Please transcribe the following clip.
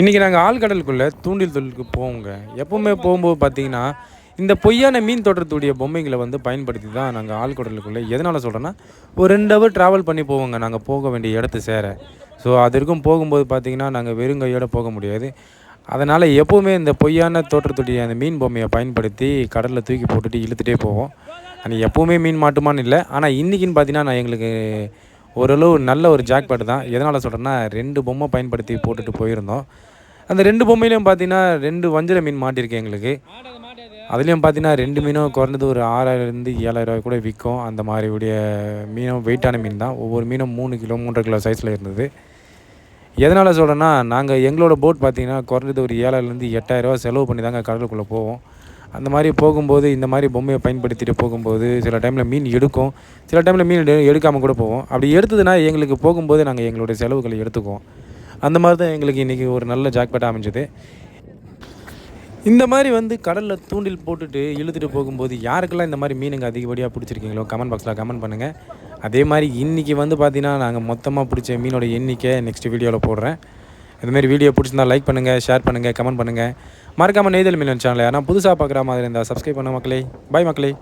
இன்றைக்கி நாங்கள் ஆழ்கடலுக்குள்ளே தூண்டில் தொழிலுக்கு போவோங்க. எப்போவுமே போகும்போது பார்த்தீங்கன்னா இந்த பொய்யான மீன் தோற்றத்துடைய பொம்மைகளை வந்து பயன்படுத்தி தான் நாங்கள் ஆழ்கடலுக்குள்ளே எதனால் சொல்கிறேன்னா ஒரு ரெண்டு ஹவர் ட்ராவல் பண்ணி போவோங்க. நாங்கள் போக வேண்டிய இடத்து சேர. ஸோ அது இருக்கும் போகும்போது பார்த்தீங்கன்னா நாங்கள் வெறும் கையோடு போக முடியாது. அதனால் எப்போவுமே இந்த பொய்யான தோற்றத்துடைய அந்த மீன் பொம்மையை பயன்படுத்தி கடலில் தூக்கி போட்டுட்டு இழுத்துட்டே போவோம். ஆனால் எப்போவுமே மீன் மாட்டுமான்னு இல்லை. ஆனால் இன்றைக்கின்னு பார்த்தீங்கன்னா நான் எங்களுக்கு ஓரளவு நல்ல ஒரு ஜாக்பாட் தான். எதனால் சொல்கிறேன்னா ரெண்டு பொம்மை பயன்படுத்தி போட்டுட்டு போயிருந்தோம். அந்த ரெண்டு பொம்மையிலையும் பார்த்தீங்கன்னா ரெண்டு வஞ்சிர மீன் மாட்டிருக்கு எங்களுக்கு. அதுலேயும் பார்த்தீங்கன்னா ரெண்டு மீனும் குறைஞ்சது ஒரு ஆறாயிரம்லேருந்து ஏழாயிரம் ரூபாய் கூட விற்கும் அந்த மாதிரி உடைய மீனும் வெயிட்டான மீன் தான். ஒவ்வொரு மீனும் மூணு கிலோ மூன்றரை கிலோ சைஸில் இருந்தது. எதனால் சொல்கிறேன்னா நாங்கள் எங்களோட போட் பார்த்தீங்கன்னா குறைஞ்சது ஒரு ஏழாயிரலேருந்து எட்டாயிரரூவா செலவு பண்ணி தாங்க கடலுக்குள்ளே போவோம். அந்த மாதிரி போகும்போது இந்த மாதிரி பொம்மையை பயன்படுத்திட்டு போகும்போது சில டைமில் மீன் எடுக்கும். சில டைமில் மீன் எடு எடுக்காமல் கூட போவோம். அப்படி எடுத்ததுன்னா எங்களுக்கு போகும்போது நாங்கள் எங்களுடைய செலவுகளை எடுத்துக்குவோம். அந்த மாதிரி தான் எங்களுக்கு இன்றைக்கி ஒரு நல்ல ஜாக்பேட்டாக அமைஞ்சது. இந்த மாதிரி வந்து கடலில் தூண்டில் போட்டுட்டு இழுத்துட்டு போகும்போது யாருக்கெல்லாம் இந்த மாதிரி மீனுங்க அதிகப்படியாக பிடிச்சிருக்கீங்களோ கமெண்ட் பாக்ஸில் கமெண்ட் பண்ணுங்கள் அதே மாதிரி இன்றைக்கி வந்து பார்த்தீங்கன்னா நாங்கள் மொத்தமாக பிடிச்ச மீனோட எண்ணிக்கை நெக்ஸ்ட் வீடியோவில் போடுறேன். இதுமாரி வீடியோ பிடிச்சிருந்தா லைக் பண்ணுங்கள் ஷேர் பண்ணுங்கள் கமெண்ட் பண்ணுங்கள் மறக்காமல் நெய்தல் மீன் சேனல் ஆனால் புதுசாக பார்க்குற மாதிரி இருந்தால் சப்ஸ்கிரைப் பண்ண மக்களே. பாய் மக்களே.